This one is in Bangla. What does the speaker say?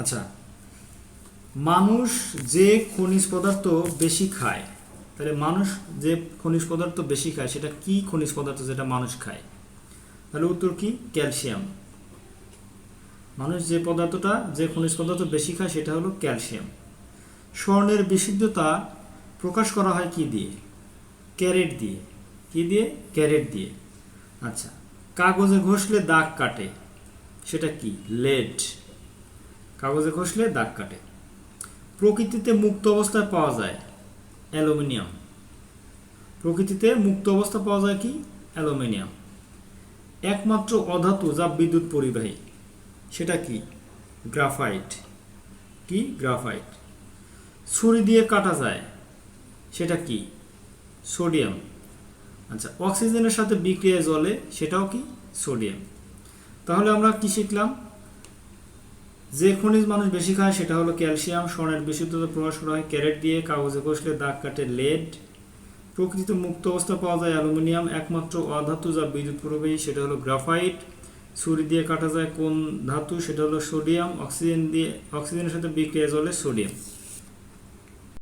আচ্ছা। মানুষ যে খনিজ পদার্থ বেশি খায়, তাহলে মানুষ যে খনিজ পদার্থ বেশি খায়, সেটা কি খনিজ পদার্থ যেটা মানুষ খায়? তাহলে উত্তর কি? ক্যালসিয়াম। মানুষ যে পদার্থটা, যে খনিজ পদার্থ বেশি খায়, সেটা হলো ক্যালসিয়াম। স্বর্ণের বিশুদ্ধতা প্রকাশ করা হয় কি দিয়ে? ক্যারেট দিয়ে। কি দিয়ে? ক্যারেট দিয়ে। আচ্ছা কাগজে ঘষলে দাগ কাটে, সেটা কি? লেড। কাগজে ঘষলে দাগ কাটে। প্রকৃতিতে মুক্ত অবস্থায় পাওয়া যায় অ্যালুমিনিয়াম। প্রকৃতিতে মুক্ত অবস্থা পাওয়া যায় কি? অ্যালুমিনিয়াম। একমাত্র অধাতু যা বিদ্যুৎ পরিবাহী, সেটা কি? গ্রাফাইট। কি? গ্রাফাইট। ছুরি দিয়ে কাটা যায়, সেটা কি? সোডিয়াম। আচ্ছা অক্সিজেনের সাথে বিক্রিয়ায় জ্বলে সেটাও কি? সোডিয়াম। তাহলে আমরা কি শিখলাম? যে খনিজ মানুষ বেশি খায় সেটা হলো ক্যালসিয়াম, স্বর্ণের বিশুদ্ধতা প্রকাশ করা হয়, ক্যারেট দিয়ে কাগজে কষলে দাগ কাটে লেড। প্রকৃতিতে মুক্ত অবস্থা পাওয়া যায় অ্যালুমিনিয়াম, একমাত্র অধাতু যা বিদ্যুৎ প্রবাহী, সেটা হলো গ্রাফাইট। ছুরি দিয়ে কাটা যায় কোন ধাতু, সেটা হলো সোডিয়াম, অক্সিজেন দিয়ে, অক্সিজেনের সাথে বিক্রিয়া জলে সোডিয়াম।